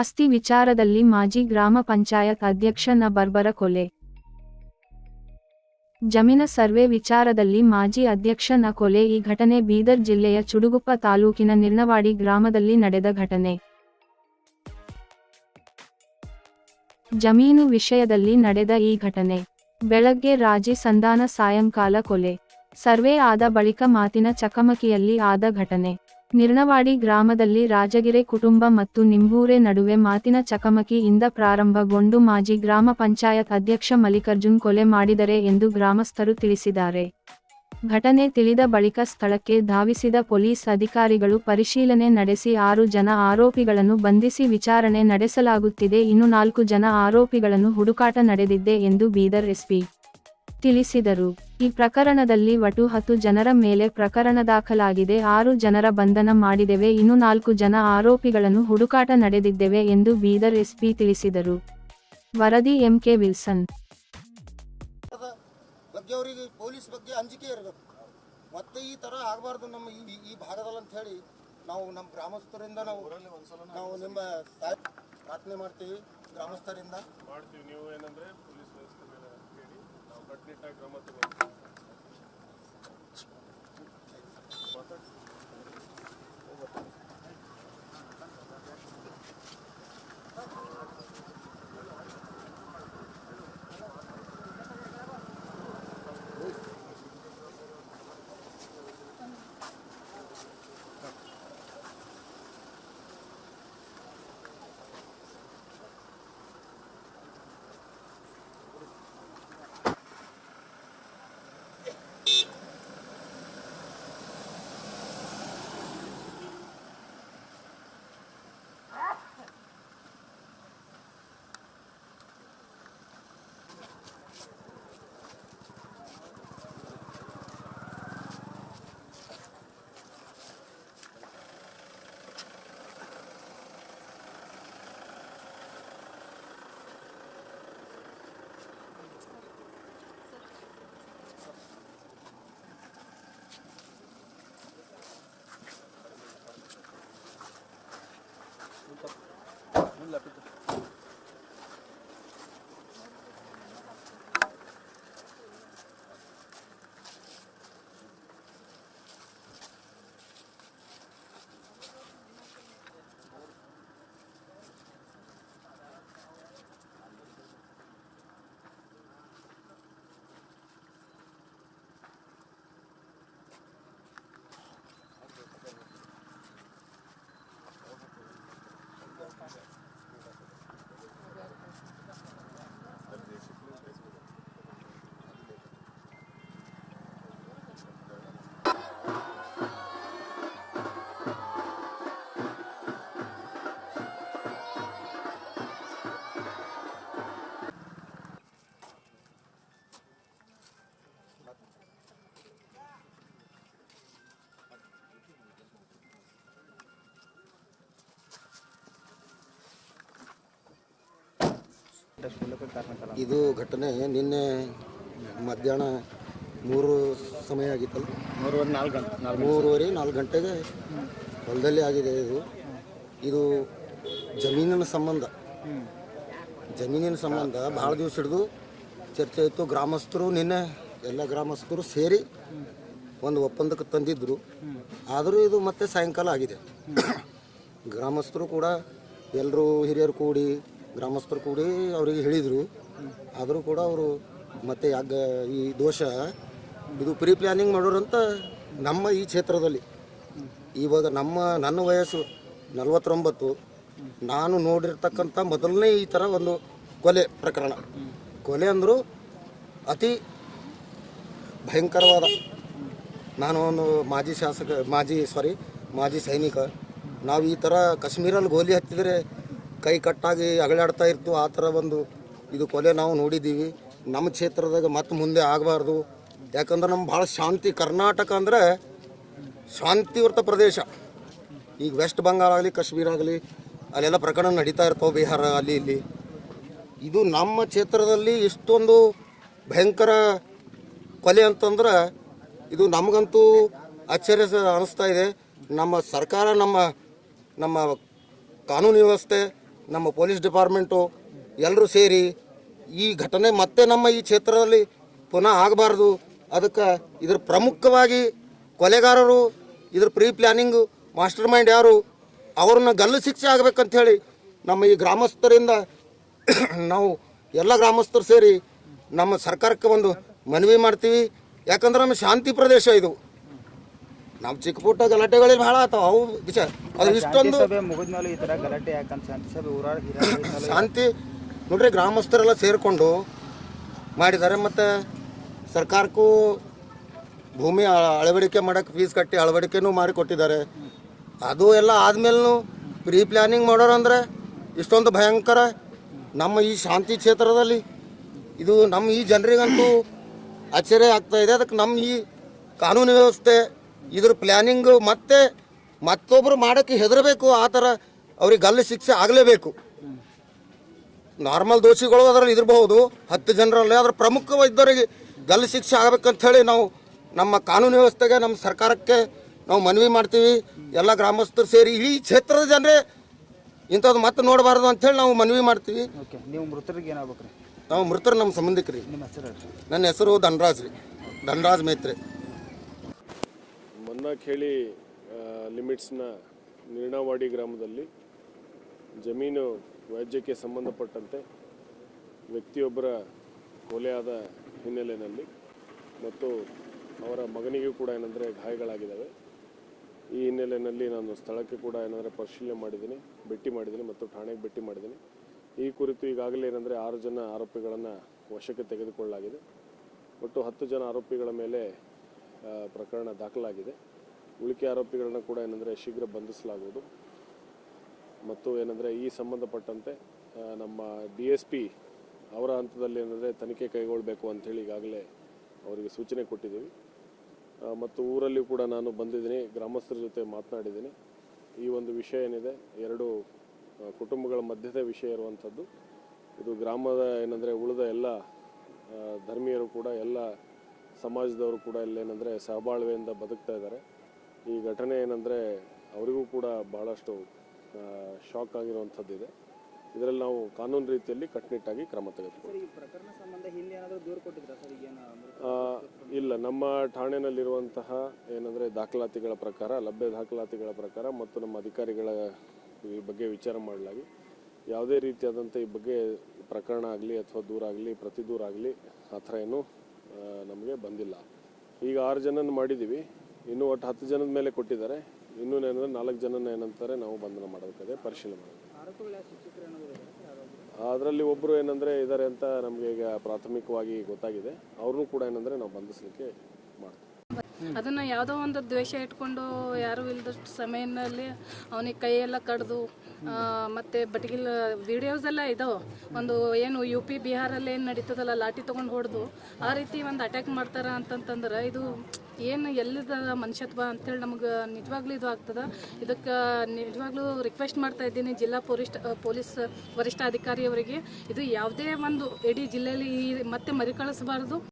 ಆಸ್ತಿ ವಿಚಾರದಲ್ಲಿ ಮಾಜಿ ಗ್ರಾಮ ಪಂಚಾಯತ್ ಅಧ್ಯಕ್ಷನ ಬರ್ಬರ ಕೊಲೆ. ಜಮೀನ ಸರ್ವೆ ವಿಚಾರದಲ್ಲಿ ಮಾಜಿ ಅಧ್ಯಕ್ಷನ ಕೊಲೆ ಈ ಘಟನೆ ಬೀದರ್ ಜಿಲ್ಲೆಯ ಚುಡುಗುಪ್ಪ ತಾಲೂಕಿನ ನಿರ್ನವಾಡಿ ಗ್ರಾಮದಲ್ಲಿ ನಡೆದ ಘಟನೆ. ಜಮೀನು ವಿಷಯದಲ್ಲಿ ನಡೆದ ಈ ಘಟನೆ. ಬೆಳಗ್ಗೆ ರಾಜಿ ಸಂಧಾನ ಸಾಯಂಕಾಲ ಕೊಲೆ. ಸರ್ವೆ ಆದ ಬಳಿಕ ಮಾತಿನ ಚಕಮಕಿಯಲ್ಲಿ ಆದ ಘಟನೆ. ನಿರ್ಣವಾಡಿ ಗ್ರಾಮದಲ್ಲಿ ರಾಜಗಿರೆ ಕುಟುಂಬ ಮತ್ತು ನಿಂಬೂರೆ ನಡುವೆ ಮಾತಿನ ಚಕಮಕಿಯಿಂದ ಪ್ರಾರಂಭಗೊಂಡು ಮಾಜಿ ಗ್ರಾಮ ಪಂಚಾಯತ್ ಅಧ್ಯಕ್ಷ ಮಲ್ಲಿಕಾರ್ಜುನ್ ಕೊಲೆ ಮಾಡಿದರೆ ಎಂದು ಗ್ರಾಮಸ್ಥರು ತಿಳಿಸಿದ್ದಾರೆ. ಘಟನೆ ತಿಳಿದ ಬಳಿಕ ಸ್ಥಳಕ್ಕೆ ಧಾವಿಸಿದ ಪೊಲೀಸ್ ಅಧಿಕಾರಿಗಳು ಪರಿಶೀಲನೆ ನಡೆಸಿ ಆರು ಜನ ಆರೋಪಿಗಳನ್ನು ಬಂಧಿಸಿ ವಿಚಾರಣೆ ನಡೆಸಲಾಗುತ್ತಿದೆ. ಇನ್ನು ನಾಲ್ಕು ಜನ ಆರೋಪಿಗಳನ್ನು ಹುಡುಕಾಟ ನಡೆದಿದ್ದೆ ಎಂದು ಬೀದರ್ ಎಸ್ಪಿ ತಿಳಿಸಿದರು. ಈ ಪ್ರಕರಣದಲ್ಲಿ ಒಟ್ಟು ಹತ್ತು ಜನರ ಮೇಲೆ ಪ್ರಕರಣ ದಾಖಲಾಗಿದೆ ಆರು ಜನರ ಬಂಧನ ಮಾಡಿದೆವೆ ಇನ್ನು ನಾಲ್ಕು ಜನ ಆರೋಪಿಗಳನ್ನು ಹುಡುಕಾಟ ನಡೆದಿದ್ದೇವೆ ಎಂದು ಬೀದರ್ ಎಸ್ಪಿ ತಿಳಿಸಿದರು. ವರದಿ ಎಂಕೆ ವಿಲ್ಸನ್. ಬಗ್ಗೆ ಅವರಿಗೆ ಪೊಲೀಸ್ ಬಗ್ಗೆ ಅಂಜಿಕೆ ಇರಬೇಕು. ಮತ್ತೆ ಈ ಥರ ಆಗಬಾರ್ದು ನಮ್ಮ ಈ ಈ ಭಾಗದಲ್ಲಿ ಅಂತ ಹೇಳಿ ನಾವು ನಮ್ಮ ಗ್ರಾಮಸ್ಥರಿಂದ ನಾವು ನಾವು ನಿಮ್ಮ ಪ್ರಾರ್ಥನೆ ಮಾಡ್ತೀವಿ. ಗ್ರಾಮಸ್ಥರಿಂದ ಮಾಡ್ತೀವಿ. ನೀವು ಏನಂದ್ರೆ ಪೊಲೀಸ್ ವ್ಯವಸ್ಥೆ ಮೇಲೆ ಕೇಳಿ ನಾವು ಕಟ್ಟುನಿಟ್ಟಾಗಿ ಕ್ರಮ ತಗೊಳ್ತೀವಿ ಮಾತಾಡಿ ಇದು ಘಟನೆ ನಿನ್ನೆ ಮಧ್ಯಾಹ್ನ ಮೂರು ಸಮಯ ಆಗಿತ್ತಲ್ಲ? ಮೂರುವರೆ ನಾಲ್ಕು ಗಂಟೆ ಮೂರುವರೆ ನಾಲ್ಕು ಗಂಟೆಗೆ ಹೊಲದಲ್ಲಿ ಆಗಿದೆ ಇದು. ಇದು ಜಮೀನಿನ ಸಂಬಂಧ. ಜಮೀನಿನ ಸಂಬಂಧ ಭಾಳ ದಿವಸ ಹಿಡಿದು ಚರ್ಚೆ ಇತ್ತು. ಗ್ರಾಮಸ್ಥರು ನಿನ್ನೆ ಎಲ್ಲ ಗ್ರಾಮಸ್ಥರು ಸೇರಿ ಒಂದು ಒಪ್ಪಂದಕ್ಕೆ ತಂದಿದ್ದರು ಆದರೂ ಇದು ಮತ್ತೆ ಸಾಯಂಕಾಲ ಆಗಿದೆ. ಗ್ರಾಮಸ್ಥರು ಕೂಡ ಎಲ್ಲರೂ ಹಿರಿಯರು ಕೂಡಿ ಗ್ರಾಮಸ್ಥರು ಕೂಡಿ ಅವರಿಗೆ ಹೇಳಿದರು. ಆದರೂ ಕೂಡ ಅವರು ಮತ್ತೆ ಯಾಕೆ ಈ ದೋಷ ಇದು ಪ್ರೀ ಪ್ಲ್ಯಾನಿಂಗ್ ಮಾಡೋರಂತ ನಮ್ಮ ಈ ಕ್ಷೇತ್ರದಲ್ಲಿ. ಇವಾಗ ನಮ್ಮ, ನನ್ನ ವಯಸ್ಸು ನಲವತ್ತೊಂಬತ್ತು. ನಾನು ನೋಡಿರ್ತಕ್ಕಂಥ ಮೊದಲನೇ ಈ ಥರ ಒಂದು ಕೊಲೆ ಪ್ರಕರಣ. ಕೊಲೆ ಅಂದರೂ ಅತಿ ಭಯಂಕರವಾದ. ನಾನು ಒಂದು ಮಾಜಿ ಶಾಸಕ, ಮಾಜಿ ಸಾರಿ ಮಾಜಿ ಸೈನಿಕ. ನಾವು ಈ ಥರ ಕಾಶ್ಮೀರಲ್ಲಿ ಗೋಲಿ ಹತ್ತಿದರೆ ಕೈ ಕಟ್ಟಾಗಿ ಅಗಳಾಡ್ತಾ ಇರ್ತು, ಆ ಥರ ಒಂದು ಇದು ಕೊಲೆ ನಾವು ನೋಡಿದ್ದೀವಿ. ನಮ್ಮ ಕ್ಷೇತ್ರದಾಗ ಮತ್ತೆ ಮುಂದೆ ಆಗಬಾರ್ದು. ಯಾಕಂದ್ರೆ ನಮ್ಮ ಭಾಳ ಶಾಂತಿ, ಕರ್ನಾಟಕ ಅಂದರೆ ಶಾಂತಿವೃತ ಪ್ರದೇಶ. ಈಗ ವೆಸ್ಟ್ ಬಂಗಾಳ ಆಗಲಿ ಕಾಶ್ಮೀರ ಆಗಲಿ, ಅಲ್ಲೆಲ್ಲ ಪ್ರಕರಣ ನಡೀತಾ ಇರ್ತಾವೆ ಬಿಹಾರ, ಅಲ್ಲಿ ಇಲ್ಲಿ. ಇದು ನಮ್ಮ ಕ್ಷೇತ್ರದಲ್ಲಿ ಇಷ್ಟೊಂದು ಭಯಂಕರ ಕೊಲೆ ಅಂತಂದ್ರೆ ಇದು ನಮಗಂತೂ ಆಶ್ಚರ್ಯ ಅನಿಸ್ತಾ ಇದೆ. ನಮ್ಮ ಸರ್ಕಾರ ನಮ್ಮ ನಮ್ಮ ಕಾನೂನು ವ್ಯವಸ್ಥೆ ನಮ್ಮ ಪೊಲೀಸ್ ಡಿಪಾರ್ಟ್ಮೆಂಟು ಎಲ್ಲರೂ ಸೇರಿ ಈ ಘಟನೆ ಮತ್ತೆ ನಮ್ಮ ಈ ಕ್ಷೇತ್ರದಲ್ಲಿ ಪುನಃ ಆಗಬಾರ್ದು. ಅದಕ್ಕೆ ಇದ್ರ ಪ್ರಮುಖವಾಗಿ ಕೊಲೆಗಾರರು, ಇದ್ರ ಪ್ರೀ ಪ್ಲ್ಯಾನಿಂಗು ಮಾಸ್ಟರ್ ಮೈಂಡ್ ಯಾರು, ಅವ್ರನ್ನ ಗಲ್ಲು ಶಿಕ್ಷೆ ಆಗ್ಬೇಕಂತ ಹೇಳಿ ನಮ್ಮ ಈ ಗ್ರಾಮಸ್ಥರಿಂದ ನಾವು ಎಲ್ಲ ಗ್ರಾಮಸ್ಥರು ಸೇರಿ ನಮ್ಮ ಸರ್ಕಾರಕ್ಕೆ ಒಂದು ಮನವಿ ಮಾಡ್ತೀವಿ. ಯಾಕಂದ್ರೆ ನಮ್ಮ ಶಾಂತಿ ಪ್ರದೇಶ ಇದು. ನಮ್ಮ ಚಿಕ್ಕ ಪುಟ್ಟ ಗಲಾಟೆಗಳಲ್ಲಿ ಭಾಳ ಆತಾವ ಅವು ಅದು ಇಷ್ಟೊಂದು ಸಭೆ ಮುಗಿದ್ಮೇಲೆ ಈ ತರ ಗಲಾಟೆ ಯಾಕಂತ ಶಾಂತಿ ಸಭೆ ಊರಾಳ ಶಾಂತಿ ನೋಡ್ರಿ ಗ್ರಾಮಸ್ಥರೆಲ್ಲ ಸೇರಿಕೊಂಡು ಮಾಡಿದ್ದಾರೆ ಮತ್ತು ಸರ್ಕಾರಕ್ಕೂ ಭೂಮಿ ಅಳ- ಅಳವಡಿಕೆ ಮಾಡೋಕ್ಕೆ ಫೀಸ್ ಕಟ್ಟಿ ಅಳವಡಿಕೆನೂ ಮಾಡಿ ಕೊಟ್ಟಿದ್ದಾರೆ ಅದು ಎಲ್ಲ ಆದ್ಮೇಲೂ ಪ್ರೀ ಪ್ಲ್ಯಾನಿಂಗ್ ಮಾಡೋರು ಅಂದರೆ ಇಷ್ಟೊಂದು ಭಯಂಕರ ನಮ್ಮ ಈ ಶಾಂತಿ ಕ್ಷೇತ್ರದಲ್ಲಿ. ಇದು ನಮ್ಮ ಈ ಜನರಿಗಂತೂ ಆಶ್ಚರ್ಯ ಆಗ್ತಾ ಇದೆ. ಅದಕ್ಕೆ ನಮ್ಮ ಈ ಕಾನೂನು ವ್ಯವಸ್ಥೆ ಇದ್ರ ಪ್ಲ್ಯಾನಿಂಗು ಮತ್ತೆ ಮತ್ತೊಬ್ಬರು ಮಾಡೋಕ್ಕೆ ಹೆದರಬೇಕು ಆ ಥರ ಅವ್ರಿಗೆ ಗಲ್ಲು ಶಿಕ್ಷೆ ಆಗಲೇಬೇಕು. ನಾರ್ಮಲ್ ದೋಷಿಗಳು ಅದರಲ್ಲಿ ಇರಬಹುದು ಹತ್ತು ಜನರಲ್ಲಿ ಅದ್ರ ಪ್ರಮುಖವಾಗಿದ್ದವರಿಗೆ ಗಲ್ಲು ಶಿಕ್ಷೆ ಆಗಬೇಕಂತ ಹೇಳಿ ನಾವು ನಮ್ಮ ಕಾನೂನು ವ್ಯವಸ್ಥೆಗೆ ನಮ್ಮ ಸರ್ಕಾರಕ್ಕೆ ನಾವು ಮನವಿ ಮಾಡ್ತೀವಿ. ಎಲ್ಲ ಗ್ರಾಮಸ್ಥರು ಸೇರಿ ಈ ಕ್ಷೇತ್ರದ ಜನರೇ ಇಂಥದ್ದು ಮತ್ತೆ ನೋಡಬಾರ್ದು ಅಂಥೇಳಿ ನಾವು ಮನವಿ ಮಾಡ್ತೀವಿ. ನೀವು ಮೃತರಿಗೆ ಏನಾಗಬೇಕು ರೀ? ನಾವು ಮೃತರು ನಮ್ಮ ಸಂಬಂಧಿಕರಿ ನಿಮ್ಮ ಹೆಸರು ನನ್ನ ಹೆಸರು ಧನರಾಜ್ ರೀ. ಧನರಾಜ್ ಮೇತ್ರೆ. ಮನ್ನಾಖೇಳಿ ಲಿಮಿಟ್ಸ್ನ ನಿರ್ಣಾವಾಡಿ ಗ್ರಾಮದಲ್ಲಿ ಜಮೀನು ವ್ಯಾಜ್ಯಕ್ಕೆ ಸಂಬಂಧಪಟ್ಟಂತೆ ವ್ಯಕ್ತಿಯೊಬ್ಬರ ಕೊಲೆಯಾದ ಹಿನ್ನೆಲೆಯಲ್ಲಿ ಮತ್ತು ಅವರ ಮಗನಿಗೂ ಕೂಡ ಏನಂದರೆ ಗಾಯಗಳಾಗಿದ್ದಾವೆ. ಈ ಹಿನ್ನೆಲೆಯಲ್ಲಿ ನಾನು ಸ್ಥಳಕ್ಕೆ ಕೂಡ ಏನಂದರೆ ಪರಿಶೀಲನೆ ಮಾಡಿದ್ದೀನಿ, ಭೇಟಿ ಮಾಡಿದ್ದೀನಿ ಮತ್ತು ಠಾಣೆಗೆ ಭೇಟಿ ಮಾಡಿದ್ದೀನಿ. ಈ ಕುರಿತು ಈಗಾಗಲೇ ಏನಂದರೆ ಆರು ಜನ ಆರೋಪಿಗಳನ್ನು ವಶಕ್ಕೆ ತೆಗೆದುಕೊಳ್ಳಲಾಗಿದೆ. ಒಟ್ಟು ಹತ್ತು ಜನ ಆರೋಪಿಗಳ ಮೇಲೆ ಪ್ರಕರಣ ದಾಖಲಾಗಿದೆ. ಉಳಿಕೆ ಆರೋಪಿಗಳನ್ನ ಕೂಡ ಏನಂದರೆ ಶೀಘ್ರ ಬಂಧಿಸಲಾಗುವುದು. ಮತ್ತು ಏನಂದರೆ ಈ ಸಂಬಂಧಪಟ್ಟಂತೆ ನಮ್ಮ ಡಿ ಎಸ್ ಪಿ ಅವರ ಹಂತದಲ್ಲಿ ಏನಂದರೆ ತನಿಖೆ ಕೈಗೊಳ್ಳಬೇಕು ಅಂಥೇಳಿ ಈಗಾಗಲೇ ಅವರಿಗೆ ಸೂಚನೆ ಕೊಟ್ಟಿದ್ದೀವಿ. ಮತ್ತು ಊರಲ್ಲಿ ಕೂಡ ನಾನು ಬಂದಿದ್ದೀನಿ, ಗ್ರಾಮಸ್ಥರ ಜೊತೆ ಮಾತನಾಡಿದ್ದೀನಿ. ಈ ಒಂದು ವಿಷಯ ಏನಿದೆ, ಎರಡು ಕುಟುಂಬಗಳ ಮಧ್ಯದ ವಿಷಯ ಇರುವಂಥದ್ದು. ಇದು ಗ್ರಾಮದ ಏನಂದರೆ ಉಳಿದ ಎಲ್ಲ ಧರ್ಮೀಯರು ಕೂಡ, ಎಲ್ಲ ಸಮಾಜದವರು ಕೂಡ ಇಲ್ಲೇನೆಂದರೆ ಸಹಬಾಳ್ವೆಯಿಂದ ಬದುಕ್ತಾ ಇದ್ದಾರೆ. ಈ ಘಟನೆ ಏನಂದರೆ ಅವರಿಗೂ ಕೂಡ ಬಹಳಷ್ಟು ಶಾಕ್ ಆಗಿರುವಂಥದ್ದಿದೆ. ಇದರಲ್ಲಿ ನಾವು ಕಾನೂನು ರೀತಿಯಲ್ಲಿ ಕಟ್ಟುನಿಟ್ಟಾಗಿ ಕ್ರಮ ತೆಗೆದುಕೊಳ್ಳಿ ಇಲ್ಲ. ನಮ್ಮ ಠಾಣೆನಲ್ಲಿರುವಂತಹ ಏನಂದರೆ ದಾಖಲಾತಿಗಳ ಪ್ರಕಾರ ಲಭ್ಯ ದಾಖಲಾತಿಗಳ ಪ್ರಕಾರ ಮತ್ತು ನಮ್ಮ ಅಧಿಕಾರಿಗಳ ಈ ಬಗ್ಗೆ ವಿಚಾರ ಮಾಡಲಾಗಿ ಯಾವುದೇ ರೀತಿಯಾದಂಥ ಈ ಬಗ್ಗೆ ಪ್ರಕರಣ ಆಗಲಿ ಅಥವಾ ದೂರ ಆಗಲಿ ಪ್ರತಿ ದೂರ ಆಗಲಿ ಆ ಥರ ಏನೂ ನಮಗೆ ಬಂದಿಲ್ಲ. ಈಗ ಆರು ಜನನ ಮಾಡಿದ್ದೀವಿ. ಇನ್ನೂ ಒಟ್ಟು ಹತ್ತು ಜನದ ಮೇಲೆ ಕೊಟ್ಟಿದ್ದಾರೆ. ಇನ್ನೂ ಏನಂದ್ರೆ ನಾಲ್ಕು ಜನನ ಏನಂತಾರೆ ನಾವು ಬಂಧನ ಮಾಡಬೇಕಾದ್ರೆ ಪರಿಶೀಲನೆ ಮಾಡಬೇಕು ಅದರಲ್ಲಿ ಒಬ್ಬರು ಏನಂದರೆ ಇದ್ದಾರೆ ಅಂತ ನಮಗೆ ಈಗ ಪ್ರಾಥಮಿಕವಾಗಿ ಗೊತ್ತಾಗಿದೆ. ಅವ್ರನ್ನೂ ಕೂಡ ಏನಂದರೆ ನಾವು ಬಂಧಿಸಲಿಕ್ಕೆ ಮಾಡ್ತೀವಿ. ಅದನ್ನ ಯಾವುದೋ ಒಂದು ದ್ವೇಷ ಇಟ್ಕೊಂಡು ಯಾರು ಇಲ್ಲದಷ್ಟು ಸಮಯದಲ್ಲಿ ಅವನಿಗೆ ಕೈಯೆಲ್ಲ ಕಡ್ದು ಮತ್ತು ಬಟಗಿಲ್ ವಿಡಿಯೋಸ್ ಎಲ್ಲ ಇದಾವೆ ಒಂದು ಏನು ಯು ಪಿ ಬಿಹಾರಲ್ಲಿ ಏನು ನಡೀತದಲ್ಲ, ಲಾಠಿ ತೊಗೊಂಡು ಹೊಡೆದು, ಆ ರೀತಿ ಒಂದು ಅಟ್ಯಾಕ್ ಮಾಡ್ತಾರೆ ಅಂತಂತಂದ್ರೆ ಇದು ಏನು ಎಲ್ಲಿದ ಮನುಷ್ಯತ್ವ ಅಂತೇಳಿ ನಮ್ಗೆ ನಿಜವಾಗ್ಲೂ ಇದು ಆಗ್ತದೆ. ಇದಕ್ಕೆ ನಿಜವಾಗ್ಲೂ ರಿಕ್ವೆಸ್ಟ್ ಮಾಡ್ತಾ ಇದ್ದೀನಿ ಜಿಲ್ಲಾ ಪೊಲೀಸ್ ಪೊಲೀಸ್ ವರಿಷ್ಠಾಧಿಕಾರಿಯವರಿಗೆ ಇದು ಯಾವುದೇ ಒಂದು, ಇಡೀ ಜಿಲ್ಲೆಯಲ್ಲಿ ಮತ್ತೆ ಮರುಕಳಿಸಬಾರ್ದು